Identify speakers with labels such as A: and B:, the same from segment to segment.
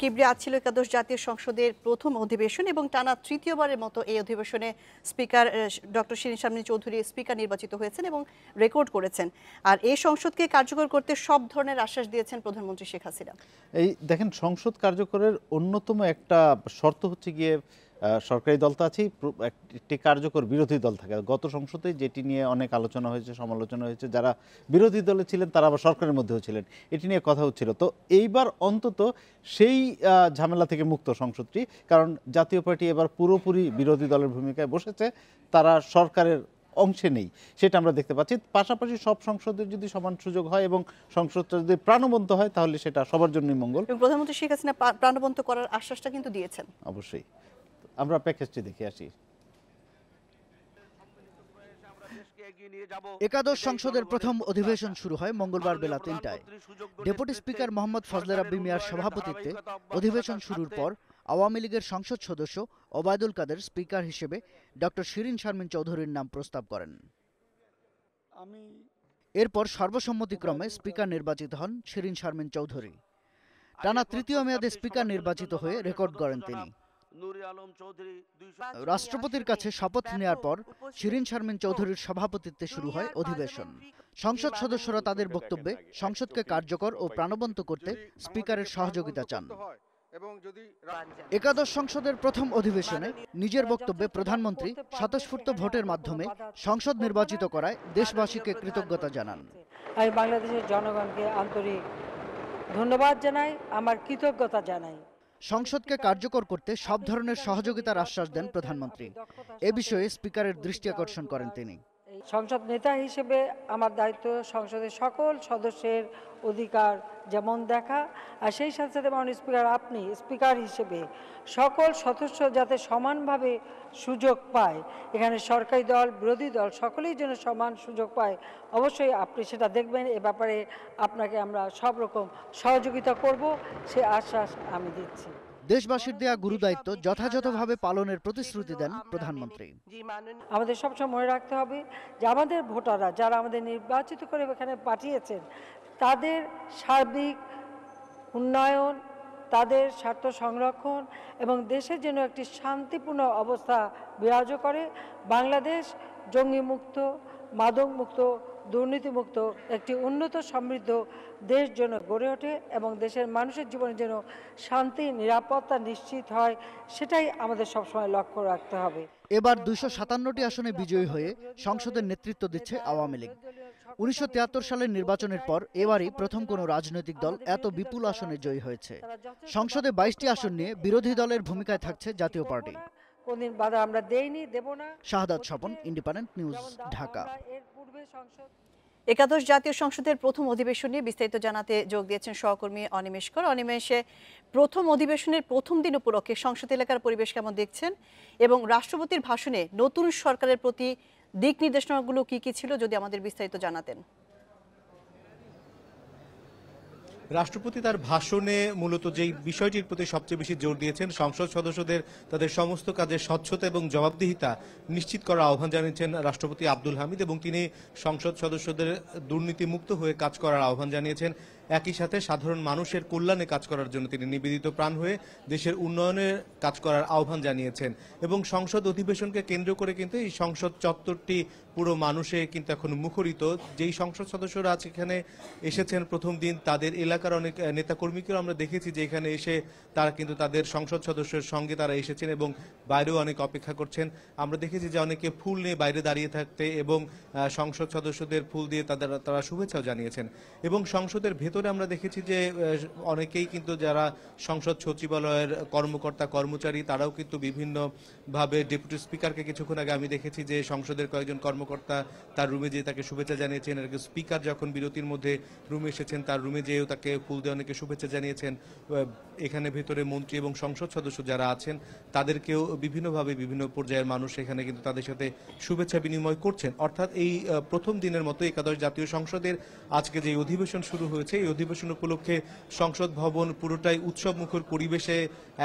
A: কিবরি আজ ছিল একাদশ জাতীয় সংসদের প্রথম অধিবেশন এবং টানা তৃতীয়বারের মতো এই অধিবেশনে স্পিকার ডক্টর শিরিন সামনি চৌধুরী স্পিকার নির্বাচিত হয়েছেন এবং রেকর্ড করেছেন। আর এই সংসদকে কার্যকর করতে সব ধরনের আশ্বাস দিয়েছেন প্রধানমন্ত্রী শেখ হাসিনা।
B: এই দেখেন, সংসদ কার্যকরের অন্যতম একটা শর্ত হচ্ছে গিয়ে সরকারি দল তো আছেই একটি কার্যকর বিরোধী দল থাকে। গত সংসদে যেটি নিয়ে অনেক আলোচনা হয়েছে সমালোচনা হয়েছে যারা বিরোধী দলে ছিলেন তারা আবার সরকারের মধ্যেও ছিলেন এটি নিয়ে কথা হচ্ছিল। তো এইবার অন্তত সেই ঝামেলা থেকে মুক্ত সংসদটি কারণ জাতীয় পার্টি এবার পুরোপুরি বিরোধী দলের ভূমিকায় বসেছে তারা সরকারের অংশে নেই সেটা আমরা দেখতে পাচ্ছি। পাশাপাশি সব সংসদের যদি সমান সুযোগ হয় এবং সংসদটা যদি প্রাণবন্ত হয় তাহলে সেটা সবার জন্যই মঙ্গল।
A: প্রধানমন্ত্রী শেখ হাসিনা প্রাণবন্ত করার আশ্বাসটা কিন্তু দিয়েছেন।
B: অবশ্যই। আমরা প্যাকেজটি দেখে আসি।
C: একাদশ সংসদের প্রথম অধিবেশন শুরু হয় মঙ্গলবার বেলা তিনটায়। ডেপুটি স্পিকার মোহাম্মদ ফজলে রাব্বি মিয়ার সভাপতিত্বে অধিবেশন শুরুর পর আওয়ামী লীগের সংসদ সদস্য ওবায়দুল কাদের স্পিকার হিসেবে ডক্টর শিরিন শারমিন চৌধুরীর নাম প্রস্তাব করেন। এরপর সর্বসম্মতিক্রমে স্পিকার নির্বাচিত হন শিরিন শারমিন চৌধুরী। টানা তৃতীয় মেয়াদে স্পিকার নির্বাচিত হয়ে রেকর্ড করেন তিনি। রাষ্ট্রপতির কাছে শপথ নেয়ার পর শিরিন শারমিন চৌধুরীর সভাপতিত্বে শুরু হয় অধিবেশন। সংসদ সদস্যরা তাদের বক্তব্যে সংসদকে কার্যকর ও প্রাণবন্ত করতে স্পিকারের সহযোগিতা চান। একাদশ সংসদের প্রথম অধিবেশনে নিজের বক্তব্যে প্রধানমন্ত্রী স্বতঃস্ফূর্ত ভোটের মাধ্যমে সংসদ নির্বাচিত করায় দেশবাসীকে কৃতজ্ঞতা জানান।
D: আমি বাংলাদেশের জনগণকে আন্তরিক ধন্যবাদ জানাই আমার কৃতজ্ঞতা জানাই।
C: সংসদকে কার্যকর করতে সব ধরনের সহযোগিতার আশ্বাস দেন প্রধানমন্ত্রী। এ বিষয়ে স্পিকারের দৃষ্টি আকর্ষণ করেন তিনি।
D: সংসদ নেতা হিসেবে আমার দায়িত্ব সংসদের সকল সদস্যের অধিকার যেমন দেখা, আর সেই সাথে সাথে মাননীয় স্পিকার, আপনি স্পিকার হিসেবে সকল সদস্য যাতে সমানভাবে সুযোগ পায়, এখানে সরকারি দল, বিরোধী দল, সকলেই যেন সমান সুযোগ পায়, অবশ্যই আপনি সেটা দেখবেন। এ ব্যাপারে আপনাকে আমরা সব রকম সহযোগিতা করব, সে আশ্বাস আমি দিচ্ছি।
C: দেশবাসীর দেয়া গুরুদায়িত্ব যথাযথভাবে পালনের প্রতিশ্রুতি দেন প্রধানমন্ত্রী।
D: আমাদের সবসময় মনে রাখতে হবে যে আমাদের ভোটাররা যারা আমাদের নির্বাচিত করে এখানে পাঠিয়েছেন, তাদের সার্বিক উন্নয়ন, তাদের স্বার্থ সংরক্ষণ এবং দেশের জন্য একটি শান্তিপূর্ণ অবস্থা বিরাজ করে। বাংলাদেশ জঙ্গি মুক্ত মাদক মুক্ত দুর্নীতিমুক্ত একটি উন্নত সমৃদ্ধ দেশ যেন গড়ে ওঠে এবং দেশের মানুষের জীবনে যেন শান্তি, নিরাপত্তা নিশ্চিত হয়, সেটাই আমাদের সবসময় লক্ষ্য রাখতে হবে।
C: এবার দুইশো সাতান্নটি আসনে বিজয়ী হয়ে সংসদের নেতৃত্ব দিচ্ছে আওয়ামী লীগ। উনিশশো তিয়াত্তর সালের নির্বাচনের পর এবারই প্রথম কোনো রাজনৈতিক দল এত বিপুল আসনে জয়ী হয়েছে। সংসদে বাইশটি আসন নিয়ে বিরোধী দলের ভূমিকায় থাকছে জাতীয় পার্টি।
D: কোনদিন বাধা আমরা দেইনি দেব না।
C: Shahadat Swapan independent news Dhaka.
A: একাদশ জাতীয় সংসদের প্রথম অধিবেশন নিয়ে বিস্তারিত জানাতে যোগ দিয়েছেন সহকর্মী অনিমেষ কর। অনিমেষে প্রথম অধিবেশনের প্রথম দিন উপলক্ষে সংসদ এলাকার পরিবেশ কেমন দেখছেন? এবং রাষ্ট্রপতির ভাষণে নতুন সরকারের প্রতি দিক নির্দেশনাগুলো কি কি ছিল যদি আমাদের বিস্তারিত জানাতেন।
E: রাষ্ট্রপতি তার ভাষণে মূলত যেই বিষয়টির প্রতি সবচেয়ে বেশি জোর দিয়েছেন, সংসদ সদস্যদের তাদের সমস্ত কাজের স্বচ্ছতা এবং জবাবদিহিতা নিশ্চিত করার আহ্বান জানিয়েছেন রাষ্ট্রপতি আব্দুল হামিদ এবং তিনি সংসদ সদস্যদের দুর্নীতিমুক্ত হয়ে কাজ করার আহ্বান জানিয়েছেন। একই সাথে সাধারণ মানুষের কল্যাণে কাজ করার জন্য তিনি নিবেদিত প্রাণ হয়ে দেশের উন্নয়নে কাজ করার আহ্বান জানিয়েছেন। এবং সংসদ অধিবেশনকে কেন্দ্র করে কিন্তু এই সংসদ চত্বরটি পুরো মানুষে কিন্তু এখন মুখরিত। যেই সংসদ সদস্যরা আজ এখানে এসেছেন প্রথম দিন, তাদের এলাকার অনেক নেতাকর্মীকেও আমরা দেখেছি যে এখানে এসে তারা কিন্তু তাদের সংসদ সদস্যের সঙ্গে তারা এসেছেন এবং বাইরেও অনেক অপেক্ষা করছেন। আমরা দেখেছি যে অনেকে ফুল নিয়ে বাইরে দাঁড়িয়ে থাকতে এবং সংসদ সদস্যদের ফুল দিয়ে তাদের, তারা শুভেচ্ছাও জানিয়েছেন। এবং সংসদের ভেতরে আমরা দেখেছি যে অনেকেই কিন্তু যারা সংসদ সচিবালয়ের কর্মকর্তা, কর্মচারী, তারাও কিন্তু বিভিন্নভাবে ডেপুটি স্পিকারকে কিছুক্ষণ আগে আমি দেখেছি যে, সংসদের কয়েকজন কর্মকর্তা তার রুমে যেয়ে তাকে শুভেচ্ছা জানিয়েছেন। আর স্পিকার যখন বিরতির মধ্যে রুমে এসেছেন, তার রুমে যেয়েও তাকে ফুল দিয়ে অনেকে শুভেচ্ছা জানিয়েছেন। এখানে ভেতরে মন্ত্রী এবং সংসদ সদস্য যারা আছেন, তাদেরকেও বিভিন্নভাবে বিভিন্ন পর্যায়ের মানুষ এখানে কিন্তু তাদের সাথে শুভেচ্ছা বিনিময় করছেন। অর্থাৎ এই প্রথম দিনের মতো একাদশ জাতীয় সংসদের আজকে যে অধিবেশন শুরু হয়েছে এই অধিবেশন উপলক্ষে সংসদ ভবন পুরোটাই উৎসব মুখর পরিবেশে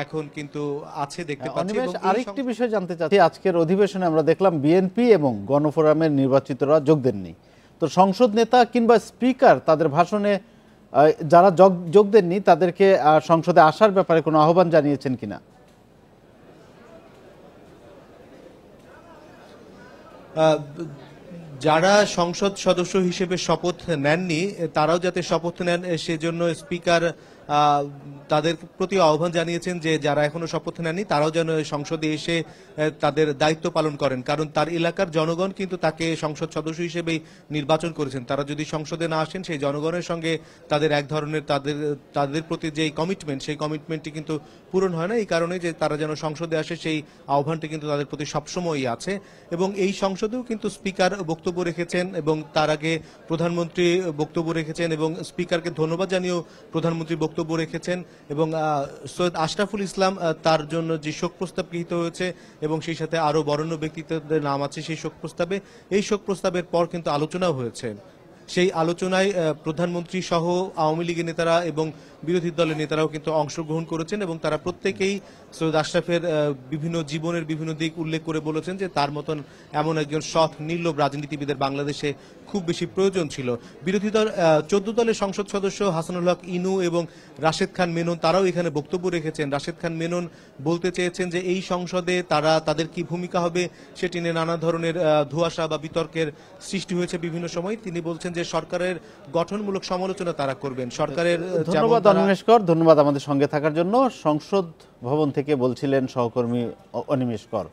E: এখন কিন্তু আছে দেখতে পাচ্ছি
B: আরেকটি বিষয় জানতে চাচ্ছি। আজকের অধিবেশনে আমরা দেখলাম বিএনপি এবং গণফোরামের নির্বাচিতরা যোগ দেননি। তো সংসদ নেতা কিংবা স্পিকার তাদের ভাষণে যারা যোগ দেননি তাদেরকে সংসদে আসার ব্যাপারে কোনো আহ্বান জানিয়েছেন কিনা?
E: আহ, যারা সংসদ সদস্য হিসেবে শপথ নেননি তারাও যাতে শপথ নেন সেজন্য স্পিকার তাদের প্রতি আহ্বান জানিয়েছেন যে যারা এখনও শপথ নেননি, তারাও যেন সংসদে এসে তাদের দায়িত্ব পালন করেন। কারণ তার এলাকার জনগণ কিন্তু তাকে সংসদ সদস্য হিসেবেই নির্বাচন করেছেন। তারা যদি সংসদে না আসেন, সেই জনগণের সঙ্গে তাদের এক ধরনের তাদের তাদের প্রতি যে কমিটমেন্ট সেই কমিটমেন্টটি কিন্তু পূরণ হয় না। এই কারণে যে তারা যেন সংসদে আসে, সেই আহ্বানটি কিন্তু তাদের প্রতি সবসময়ই আছে। এবং এই সংসদেও কিন্তু স্পিকার বক্তব্য রেখেছেন এবং তার আগে প্রধানমন্ত্রী বক্তব্য রেখেছেন এবং স্পিকারকে ধন্যবাদ জানিয়েও প্রধানমন্ত্রী বক্তব্য রেখেছেন এবং সৈয়দ আশরাফুল ইসলাম তার জন্য যে শোক প্রস্তাব গৃহীত হয়েছে এবং সেই সাথে আরও বরণ্য ব্যক্তিত্বদের নাম আছে সেই শোক প্রস্তাবে, এই শোক প্রস্তাবের পর কিন্তু আলোচনাও হয়েছে। সেই আলোচনায় প্রধানমন্ত্রী সহ আওয়ামী লীগের নেতারা এবং বিরোধী দলের নেতারাও কিন্তু অংশগ্রহণ করেছেন এবং তারা প্রত্যেকেই সৈয়দ আশরাফের বিভিন্ন জীবনের বিভিন্ন দিক উল্লেখ করে বলেছেন যে তার মতন এমন একজন সৎ, নির্লোভ রাজনীতিবিদের বাংলাদেশে খুব বেশি প্রয়োজন ছিল। বিরোধী দল চোদ্দ দলের সংসদ সদস্য হাসানুল হক, ইনু এবং রাশেদ খান মেনন তারাও এখানে বক্তব্য রেখেছেন। রাশেদ খান মেনন বলতে চেয়েছেন যে এই সংসদে তারা তাদের কি ভূমিকা হবে সেটি নিয়ে নানা ধরনের ধোঁয়াশা বা বিতর্কের সৃষ্টি হয়েছে বিভিন্ন সময়। তিনি বলছেন যে সরকারের গঠনমূলক সমালোচনা তারা করবেন। সরকারের
B: ধন্যবাদ
E: অনিমেশকর
B: অনিমেষ কর ধন্যবাদ আমাদের সঙ্গে থাকার জন্য। সংসদ ভবন থেকে বলছিলেন সহকর্মী অনিমেশকর অনিমেষ কর।